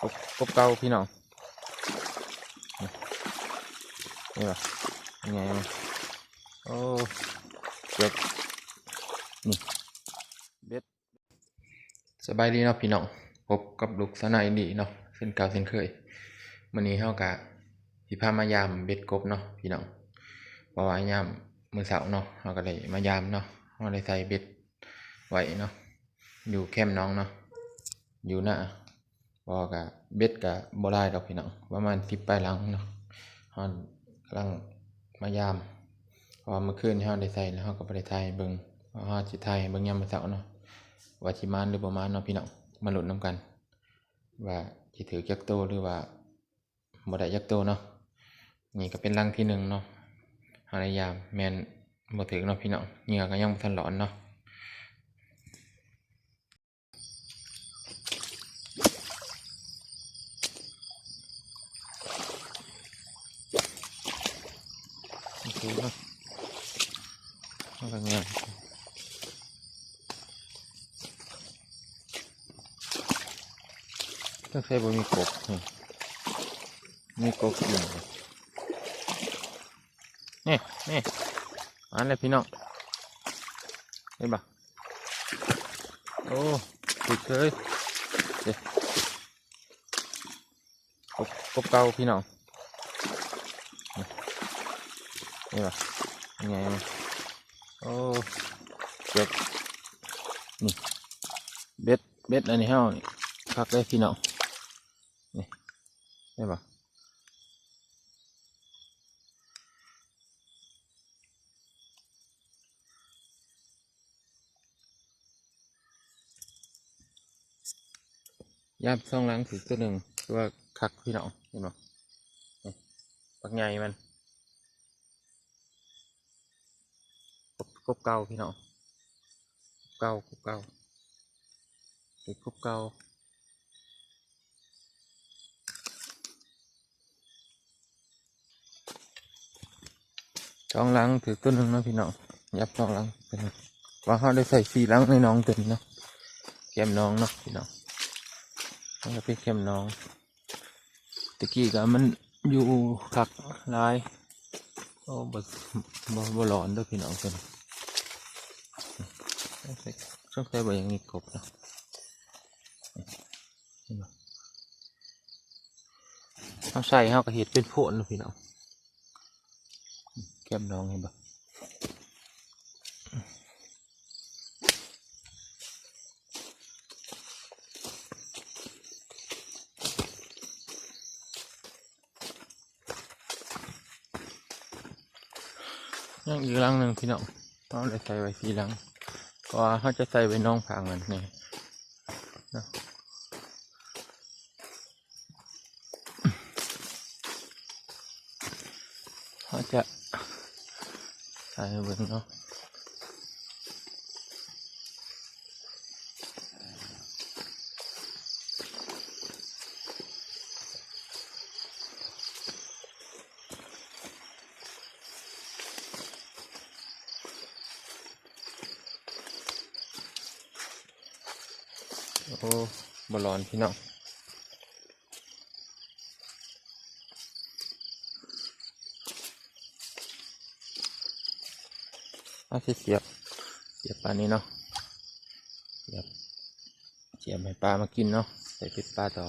กบกบเก่าพี่น้องนี่ป่ะยังไงมันโอ้เบ็ดนี่เบ็ดสบายดีเนาะพี่น้องพบกับลูกสนายดีเนาะเส้นเก่าเส้นเคยวันนี้เฮากะสิพามายามเบ็ดกบเนาะพี่น้องเพราะว่ายามมื้อเสาร์เนาะเฮาก็ได้มายามเนาะเฮาได้ใส่เบ็ดไว้เนาะอยู่แคมป์น้องเนาะอยู่หน้า บอกกะเบ็ดกะบ่ได้ดอกพี่น้องประมาณสิบปลายหลังเนาะเฮากำลังมายามเพราะว่าเมื่อนได้ใส่แล้วเฮาก็บ่ได้ถ่ายเบิ่งเพราะเฮาสิถ่ายเบิ่งยามมื้อเช้าเนาะว่าสิมานหรือบ่มานเนาะพี่น้องมาหลุ้นนํกัน ว่าสิถือจักโตหรือว่าบ่ได้จักโตเนาะนี่ก็เป็นรังที่หนึ่งเนาะฮาได้ยามแมนบ่ถึกเนาะพี่น้องเหงื่อก็ยังบ่ทันร้อนเนาะ โอเคเนะเอาไปงานต้องใช้บ่มีกบนี่มีกบอยู่นี่นี่อันเลยพี่น้องเห็นปะโอ้ติดเลยเดี๋ยวกบกบเก่าพี่น้อง นี่ป่ะยังไงโอ้เบ็ดนี่เบ็ดเบ็ดอันนี้เฮานี่คักได้พี่น้องนี่ได้ป่ะยามซ่องล้างถือตัวหนึ่งตัวคักพี่น้องเห็นป่ะนี่ปักใหญ่มัน กบกบเก่าพี่น้องเก่ากบเก่าเด็กกบเก่าสองหลังถือต้นหนึ่งเนาะพี่น้องยับสองหลังเป็นว่าเขาได้ใส่สี่หลังในน้องตัวนี้เนาะเข็มน้องเนาะพี่น้องมันก็เป็นเข็มน้องตะกี้ก็มันอยู่ขักหลายโอ้บ่บ่บ่ร้อนเด้วยพี่น้องตัวนี้ ช่องใส่บ่ยังมีกบนะเห็นบ่เขาใส่เขาก็เห็ดเป็นโพนเนะพี่น้องแก้มน้องเห็นบ่ยังอีกรังหนึ่งพี่น้องต้องใส่ไว้สีลัง เพราะเขาจะใส่ไว้น้องผางมันนี่นะเขาจะใส่เบิ่งเนาะ โอ้บอลอนพี่น้องเอาเสียบเสียบปลานี้เนาะเสียบเสียบให้ปลามากินเนาะใส่ป็ดปลาต่อ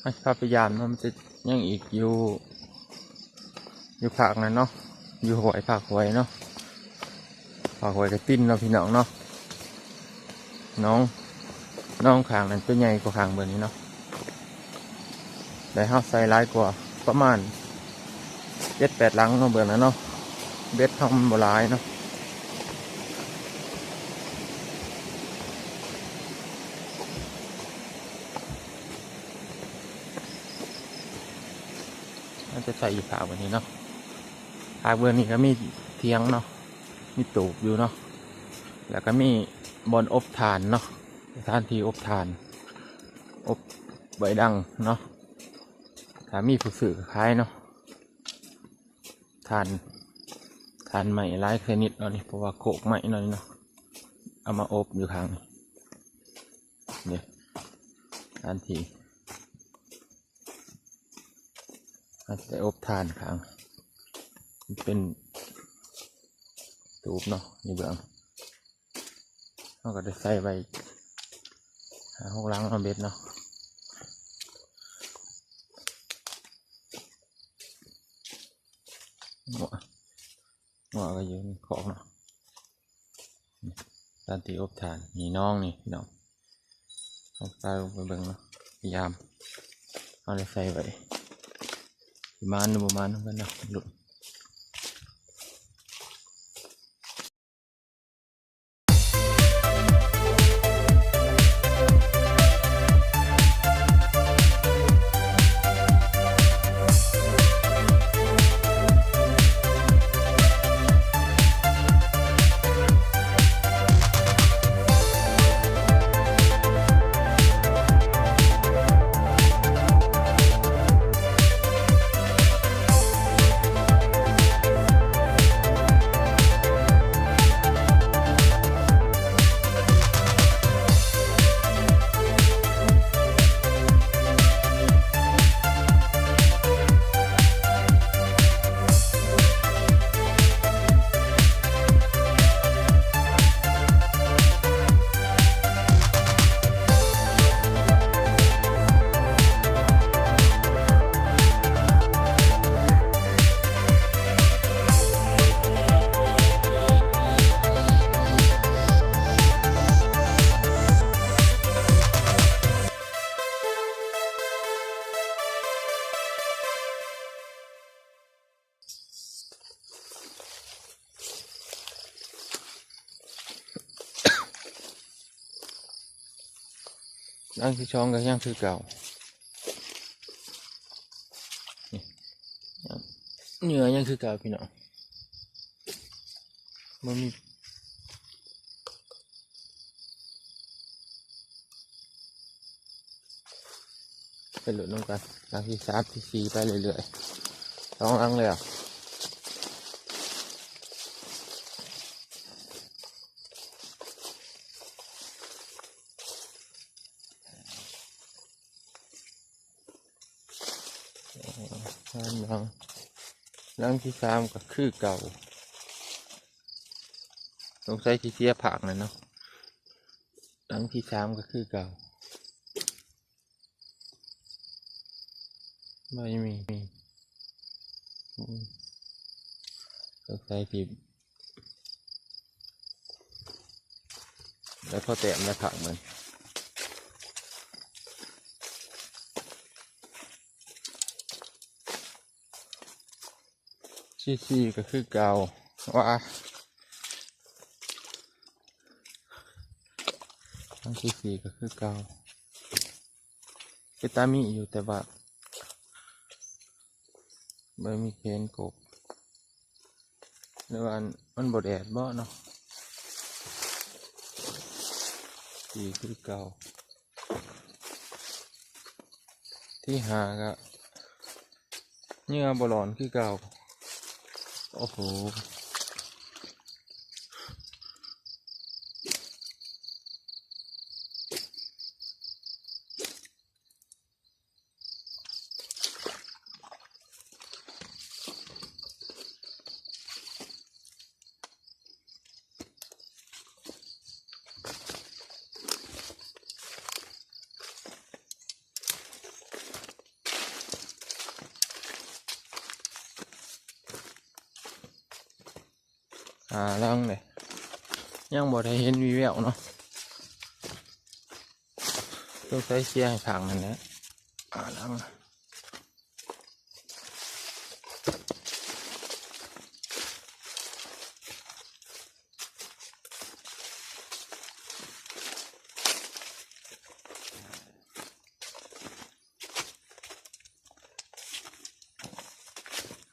ให้พาไปยามเนาะมันจะยังอีกอยู่ อยู่ภาคนั้นเนาะอยู่หวยภาคหวยเนาะ ฝากไว้กับติ้นเนาะพี่น้องเนาะน้องน้องขางนั้นตัวใหญ่กว่าขางเบอร์นี้เนาะได้ห้าไซร้ายกว่าประมาณเจ็ดแปดลังเนาะเบอร์นั้นเนาะเบ็ดทำบลายเนาะน่าจะใส่อยู่ขางเบนี้เนาะขางเบอร์นี้ก็มีเทียงเนาะ มีตูบอยู่เนาะแล้วก็มีบอนอบทานเนาะสถานที่อบทาน อบใบดังเนาะถ้ามีผู้สื่อคล้ายเนาะทานทานใหม่ร้ายชนิดเนาะนี่เพราะว่าโขกใหม่เนาะนี่เนาะเอามาอบอยู่ข้างนี่อันทีอาจจะอบทานข้างเป็น ตูบเนาะนี่เบื้องเราก็ได้ใส่ไว้หาห้องล้างมาเบ็ดเนาะหัวหัวก็อยืนของเนาะตานตีอบฐานมีน้องนี่พี่น้องเอาตาลงไปเบิ่งเนาะพยายามเอาเลยใส่ไว้สิมานหรือประมาณนั้นกันเนาะหลุด นั่งที่ช่องก็ยังคือเก่าเหนือยังคือเก่าพี่น้องมันมีไปหลุดลงกันหลังที่สามที่สี่ไปเรื่อยๆสองหลังเลยอะ สาม หลัง หลังที่สามก็คือเก่าสงสัยที่เสียผักนะเนาะหลังที่สามก็คือเก่าไม่มีมีสงสัยที่แล้วพอแตะมแล้วผักมัน ซี่ซี่ก็คือเก่าว่าทั้งซี่ซี่ก็คือเก่าเป็ตามีอยู่แต่ว่าไม่มีเคนกบหรือว่าอันมันบดแดดบ่เนาะสีคือเก่า ที่หาก็เหงื่อบอลอนคือเก่า โอ้โห อ่าลังเลยยังบ่ได้เห็นวีแววเนาะต้องใช้เชียร์ให้ผังนั่นแหละอาลัง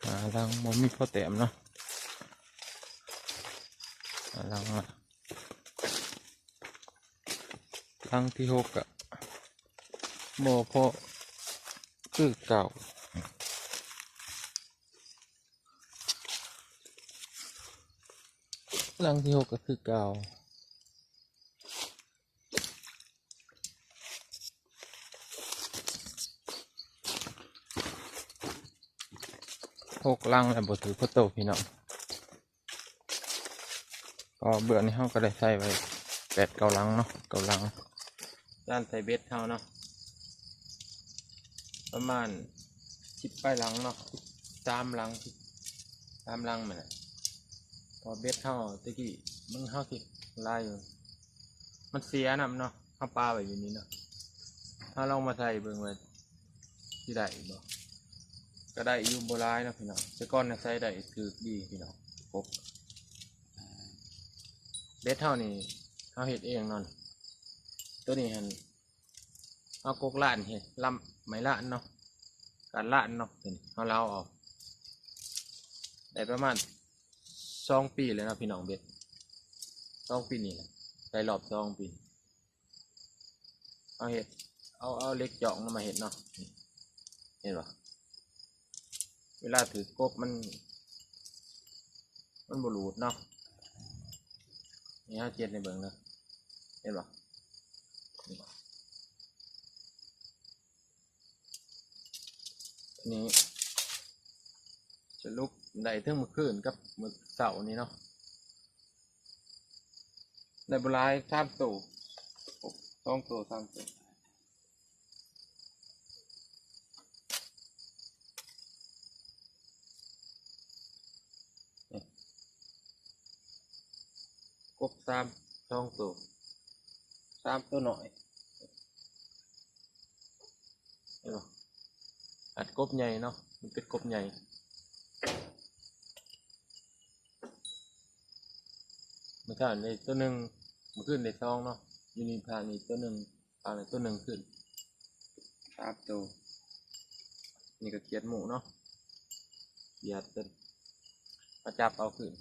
อาลังบ่มีพ่อแต้มเนาะ ลังอะลังที่หกอะโมพอคือเก่าลังที่หกก็คือเก่าหกลังแล้วบทถือพระโตพี่น้อง ก็เบื่อนี้เฮาก็ได้ใส่ไว้แปดเกาลังเนาะเกาลังด้านใส่เบ็ดเฮาเนาะประมาณสิบปลายลังเนาะสามลังสามลังมันน่ะพอเบ็ดเฮาตะกี้มึงเฮาสิลายอยู่มันเสียนํเนาะเฮาปลาไว้อยู่นี่เนาะถ้าลองมาใส่เบิ่งไว่าสิได้บ่ก็ได้อยู่โบราณนะพี่น้องแต่ก่อนนะใช้ได้คือดีพี่น้องครบ เบ็ดเท่านี้เขาเห็ดเองนอน ตัวนี้หันเอากกล้านเห็ดลำไม่ล้านเนาะการล้านเนาะเห็นเขาเล่าออกได้ประมาณสองปีเลยนะพี่น้องเบ็ดสองปีนี่แหละได้รอบสองปีเอาเห็ดเอาเอาเล็กจาะมาเห็ดเนาะเห็นปะเวลาถือกบมัน มันบรูดเนาะ นี่ห้าเจ็ดในเบิงเลยเห็นปะนี่ปะทีนี้จะลุกได้เท่งมือคืนกับมือเสาร์นี้เนาะในบรายสามตู่ต้องตัวสามตัว บสามสองตัวสามตัวหน่อยเห็นปะอัดกบใหญ่เนาะมันเป็นกบใหญ่เมื่อก่อนในตัวหนึ่งมันขึ้นในซองเนาะยูนิพานี่ตัวหนึ่งพาในตัวหนึ่งขึ้นสามตัวนี่ก็เกียดหมูเนาะเกียดเต้นมาจับเอาขึ้น